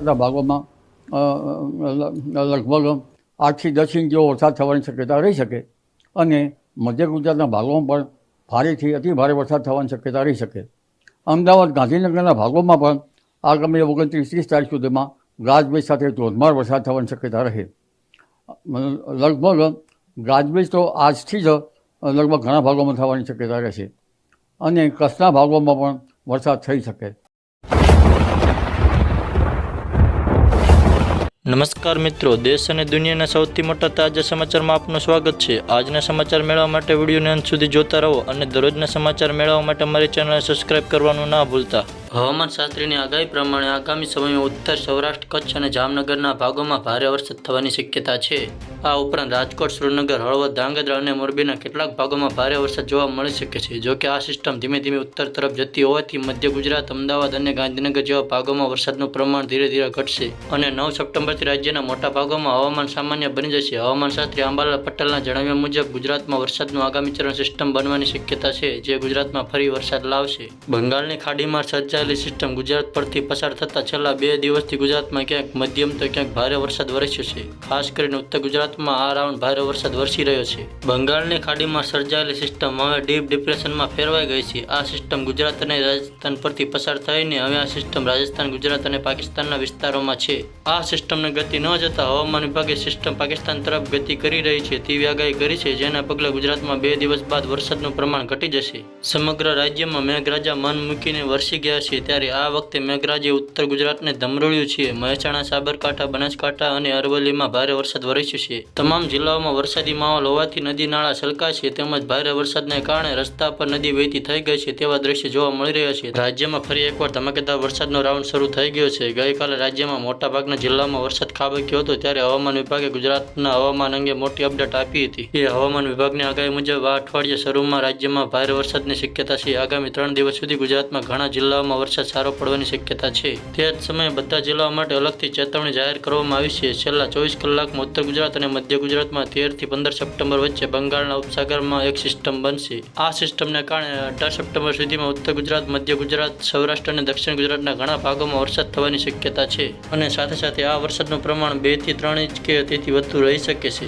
બધા ભાગોમાં લગભગ આઠથી દસ ઇંચ જેવો વરસાદ થવાની શક્યતા રહી શકે અને મધ્ય ગુજરાતના ભાગોમાં પણ ભારેથી અતિ ભારે વરસાદ થવાની શક્યતા રહી શકે. અમદાવાદ, ગાંધીનગરના ભાગોમાં પણ આગામી ઓગણત્રીસ ત્રીસ તારીખ સુધીમાં ગાજવીજ સાથે ધોધમાર વરસાદ થવાની શક્યતા રહે. લગભગ ગાજવીજ તો આજથી જ લગભગ ઘણા ભાગોમાં થવાની શક્યતા રહેશે અને કચ્છના ભાગોમાં પણ વરસાદ થઈ શકે. નમસ્કાર મિત્રો, દેશ અને દુનિયાના સૌથી મોટા તાજા સમાચારમાં આપનું સ્વાગત છે. આજના સમાચાર મેળવવા માટે વિડીયોને અંત સુધી જોતા રહો અને દરરોજના સમાચાર મેળવવા માટે અમારી ચેનલને સબસ્ક્રાઇબ કરવાનું ના ભૂલતા. હવામાન શાસ્ત્રીની આગાહી પ્રમાણે આગામી સમયમાં ઉત્તર સૌરાષ્ટ્ર, કચ્છ અને જામનગરના ભાગોમાં ભારે વરસાદ થવાની શક્યતા છે. આ ઉપરાંત રાજકોટ શ્રીનગર હળવદ ધ્રાંગધ્રા અને મોરબીના કેટલાક ભાગોમાં ભારે વરસાદ જોવા મળી શકે છે જોકે આ સિસ્ટમ ધીમે ધીમે ઉત્તર તરફ જતી હોવાથી મધ્ય ગુજરાત, અમદાવાદ અને ગાંધીનગર જેવા ભાગોમાં વરસાદનું પ્રમાણ ધીરે ધીરે ઘટશે. અને નવ સપ્ટેમ્બરથી રાજ્યના મોટા ભાગોમાં હવામાન સામાન્ય બની જશે. હવામાન શાસ્ત્રી આંબાલાલ પટેલના જણાવ્યા મુજબ, ગુજરાતમાં વરસાદનું આગામી ચરણ સિસ્ટમ બનવાની શક્યતા છે, જે ગુજરાતમાં ફરી વરસાદ લાવશે. બંગાળની ખાડીમાં સર્જાયેલી સિસ્ટમ ગુજરાત પરથી પસાર થતા છેલ્લા બે દિવસથી ગુજરાતમાં ક્યાંક મધ્યમ તો ક્યાંક ભારે વરસાદ વરસ્યો છે. ખાસ કરીને ઉત્તર ગુજરાતમાં આ રાઉન્ડ ભારે વરસાદ વરસી રહ્યો છે. બંગાળની ખાડીમાં સર્જાયેલી સિસ્ટમ હવે ડીપ ડિપ્રેશનમાં ફેરવાઈ ગઈ છે. આ સિસ્ટમ ગુજરાત અને રાજસ્થાન પરથી પસાર થઈને હવે આ સિસ્ટમ રાજસ્થાન, ગુજરાત અને પાકિસ્તાનના વિસ્તારોમાં છે. આ સિસ્ટમને ગતિ ન જતા હવામાન વિભાગે સિસ્ટમ પાકિસ્તાન તરફ ગતિ કરી રહી છે, તેવી આગાહી કરી છે, જેના પગલે ગુજરાતમાં બે દિવસ બાદ વરસાદનું પ્રમાણ ઘટી જશે. સમગ્ર રાજ્યમાં મેઘરાજા મન મૂકીને વરસી ગયા છે ત્યારે આ વખતે મેઘરાજે ઉત્તર ગુજરાતને ધમરોળ્યું છે. મહેસાણા, સાબરકાંઠા, બનાસકાંઠા અને અરવલ્લીમાં ભારે વરસાદ વરસ્યો છે. તમામ જિલ્લાઓમાં વરસાદી માહોલ હોવાથી નદી, નાળા છલકાશે તેમજ ભારે વરસાદને કારણે રસ્તા પર નદી વહેતી થઈ ગઈ છે તેવા દ્રશ્ય જોવા મળી રહ્યા છે. રાજ્યમાં ફરી એકવાર ધમાકેદાર વરસાદનો રાઉન્ડ શરૂ થઈ ગયો છે. ગઈકાલે રાજ્યમાં મોટાભાગના જિલ્લામાં વરસાદ ખાબક્યો હતો ત્યારે હવામાન વિભાગે ગુજરાતના હવામાન અંગે મોટી અપડેટ આપી હતી. એ હવામાન વિભાગની આગાહી મુજબ આ અઠવાડિયે શરૂમાં રાજ્યમાં ભારે વરસાદની શક્યતા છે. આગામી ત્રણ દિવસ સુધી ગુજરાતમાં ઘણા જિલ્લાઓમાં વરસાદ સારો પડવાની શક્યતા છે. તે જ સમયે બધા જિલ્લાઓ માટે અલગથી ચેતવણી જાહેર કરવામાં આવી છે. છેલ્લા ચોવીસ કલાકમાં ઉત્તર ગુજરાત અને મધ્ય ગુજરાતમાં તેરથી પંદર સપ્ટેમ્બર વચ્ચે બંગાળના ઉપસાગરમાં એક સિસ્ટમ બનશે. આ સિસ્ટમને કારણે અઢાર સપ્ટેમ્બર સુધીમાં ઉત્તર ગુજરાત, મધ્ય ગુજરાત, સૌરાષ્ટ્ર અને દક્ષિણ ગુજરાતના ઘણા ભાગોમાં વરસાદ થવાની શક્યતા છે. અને સાથે સાથે આ વરસાદનું પ્રમાણ બેથી ત્રણ ઇંચ કે તેથી વધુ રહી શકે છે.